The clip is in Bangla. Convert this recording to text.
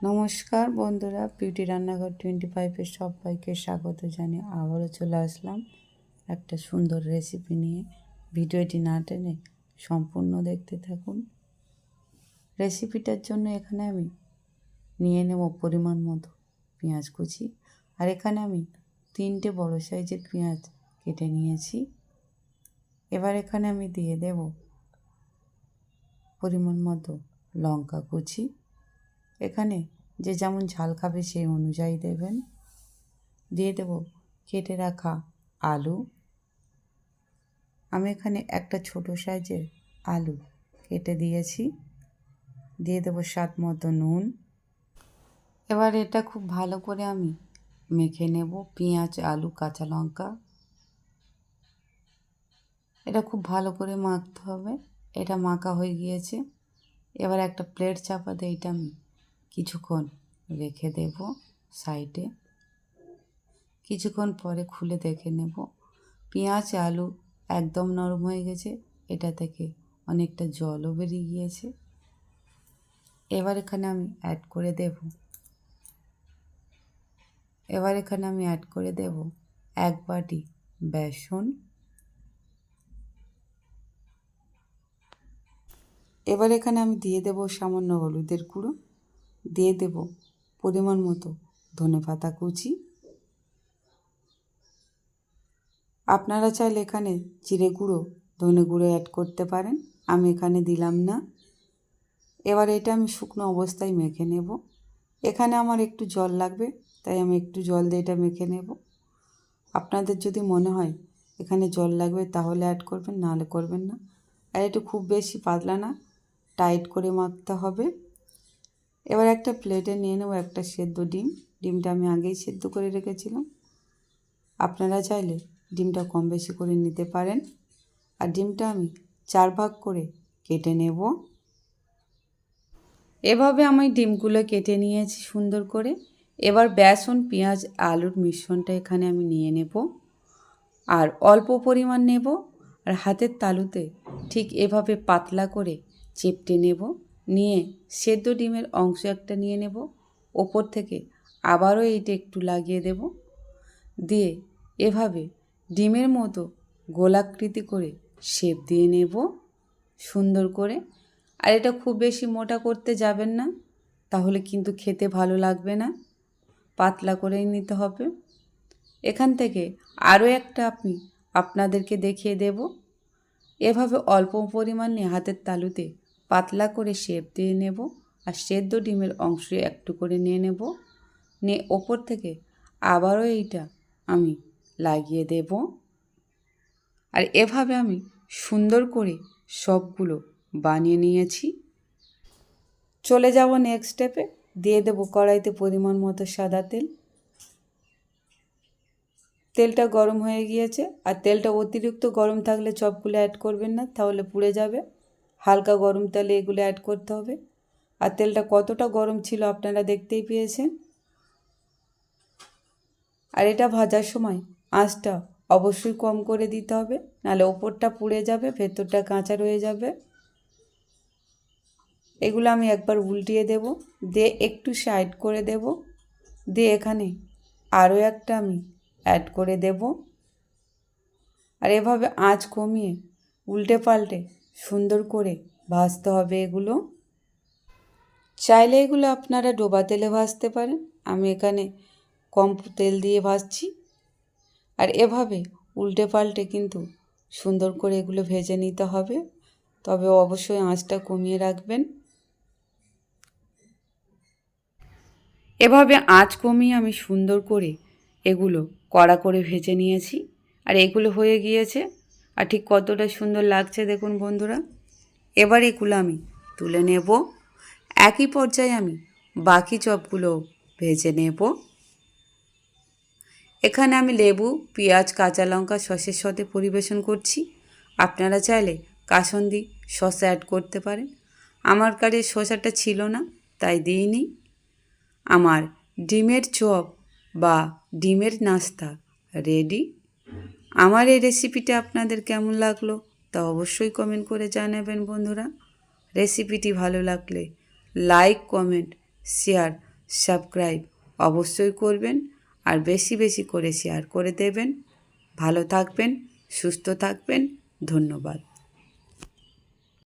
নমস্কার বন্ধুরা বিউটি রান্নাঘর টোয়েন্টি ফাইভের সবাইকে স্বাগত জানিয়ে আবারও চলে আসলাম একটা সুন্দর রেসিপি নিয়ে। ভিডিওটি না টেনে সম্পূর্ণ দেখতে থাকুন। রেসিপিটার জন্য এখানে আমি নিয়ে নেব পরিমাণ মতো পেঁয়াজ কুচি আর এখানে আমি তিনটে বড় সাইজের পেঁয়াজ কেটে নিয়েছি। এবার এখানে আমি দিয়ে দেব পরিমাণ মতো লঙ্কা কুচি। এখানে যে যেমন ঝাল খাবে সেই অনুযায়ী দেবেন। দিয়ে দেব কেটে রাখা আলু। আমি এখানে একটা ছোট সাইজের আলু কেটে দিয়েছি। দিয়ে দেবো স্বাদ মতো নুন। এবার এটা খুব ভালো করে আমি মেখে নেব পেঁয়াজ, আলু, কাঁচা লঙ্কা। এটা খুব ভালো করে মাখতে হবে। এটা মাখা হয়ে গিয়েছে। এবার একটা প্লেট চাপা দিয়ে এটা আমি কিছুক্ষণ রেখে দেব সাইডে। কিছুক্ষণ পরে খুলে দেখে নেব। পেঁয়াজ, আলু একদম নরম হয়ে গেছে। এটা থেকে অনেকটা জলও বেরিয়ে গিয়েছে। এবার এখানে আমি অ্যাড করে দেব। এবার এখানে আমি অ্যাড করে দেব এক বাটি বেসন। এবার এখানে আমি দিয়ে দেব সামান্য হলুদের গুঁড়ো। দিয়ে দেব পরিমাণ মতো ধনে পাতা কুচি। আপনারা চাইলে এখানে জিরে গুঁড়ো, ধনে গুঁড়ো অ্যাড করতে পারেন, আমি এখানে দিলাম না। এবার এটা আমি শুকনো অবস্থায় মেখে নেব। এখানে আমার একটু জল লাগবে, তাই আমি একটু জল দিয়ে এটা মেখে নেব। আপনাদের যদি মনে হয় এখানে জল লাগবে তাহলে অ্যাড করবেন, নাহলে করবেন না। আর একটু খুব বেশি পাতলা না টাইট করে মাখতে হবে। এবার একটা প্লেটে নিয়ে নেব একটা সেদ্ধ ডিম। ডিমটা আমি আগেই সেদ্ধ করে রেখেছিলাম। আপনারা চাইলে ডিমটা কম বেশি করে নিতে পারেন। আর ডিমটা আমি চার ভাগ করে কেটে নেব। এভাবে আমি ডিমগুলো কেটে নিয়েছি সুন্দর করে। এবার বেসন, পেঁয়াজ, আলুর মিশ্রণটা এখানে আমি নিয়ে নেব। আর অল্প পরিমাণ নেব। আর হাতের তালুতে ঠিক এভাবে পাতলা করে চেপটে নেব। নিয়ে সেদ্ধ ডিমের অংশ একটা নিয়ে নেব। ওপর থেকে আবারও এইটা একটু লাগিয়ে দেব। দিয়ে এভাবে ডিমের মতো গোলাকৃতি করে শেপ দিয়ে নেব সুন্দর করে। আর এটা খুব বেশি মোটা করতে যাবেন না, তাহলে কিন্তু খেতে ভালো লাগবে না। পাতলা করেই নিতে হবে। এখান থেকে আরও একটা আপনি আপনাদেরকে দেখিয়ে দেব। এভাবে অল্প পরিমাণে হাতের তালুতে পাতলা করে শেপ দিয়ে নেব আর সেদ্ধ ডিমের অংশ একটু করে নিয়ে নেব। নিয়ে ওপর থেকে আবারও এইটা আমি লাগিয়ে দেব। আর এভাবে আমি সুন্দর করে সবগুলো বানিয়ে নিয়েছি। চলে যাব নেক্সট স্টেপে দিয়ে দেবো কড়াইতে পরিমাণ মতো সাদা তেল। তেলটা গরম হয়ে গিয়েছে। আর তেলটা অতিরিক্ত গরম থাকলে চপগুলো অ্যাড করবেন না, তাহলে পুড়ে যাবে। হালকা গরম তেলে এগুলো অ্যাড করতে হবে। আর তেলটা কতটা গরম ছিল আপনারা দেখতেই পেয়েছেন। আর এটা ভাজার সময় আঁচটা অবশ্যই কম করে দিতে হবে, নাহলে ওপরটা পুড়ে যাবে, ভেতরটা কাঁচা রয়ে যাবে। এগুলো আমি একবার উল্টিয়ে দেব, দিয়ে একটু সাইড করে দেব, দিয়ে এখানে আরও একটা আমি অ্যাড করে দেব। আর এভাবে আঁচ কমিয়ে উল্টে পাল্টে সুন্দর করে ভাজতে হবে এগুলো। চাইলে এগুলো আপনারা ডোবা তেলে ভাজতে পারেন। আমি এখানে কম তেল দিয়ে ভাজছি। আর এভাবে উল্টে পাল্টে কিন্তু সুন্দর করে এগুলো ভেজে নিতে হবে। তবে অবশ্যই আঁচটা কমিয়ে রাখবেন। এভাবে আঁচ কমিয়ে আমি সুন্দর করে এগুলো কড়া করে ভেজে নিয়েছি। আর এগুলো হয়ে গিয়েছে আর ঠিক কতটা সুন্দর লাগছে দেখুন বন্ধুরা। এবার এগুলো আমি তুলে নেব। একই পর্যায়ে আমি বাকি চপগুলো ভেজে নেব। এখানে আমি লেবু, পেঁয়াজ, কাঁচা লঙ্কা সসের সাথে পরিবেশন করছি। আপনারা চাইলে কাসন্দি সস অ্যাড করতে পারেন। আমার কাছে শসাটা ছিল না, তাই দিইনি। আমার ডিমের চপ বা ডিমের নাস্তা রেডি আমার এই রেসিপিটা আপনাদের কেমন লাগল তা অবশ্যই কমেন্ট করে জানাবেন বন্ধুরা। রেসিপিটি ভালো লাগলে লাইক কমেন্ট শেয়ার সাবস্ক্রাইব অবশ্যই করবেন আর বেশি বেশি করে শেয়ার করে দেবেন। ভালো থাকবেন, সুস্থ থাকবেন, ধন্যবাদ।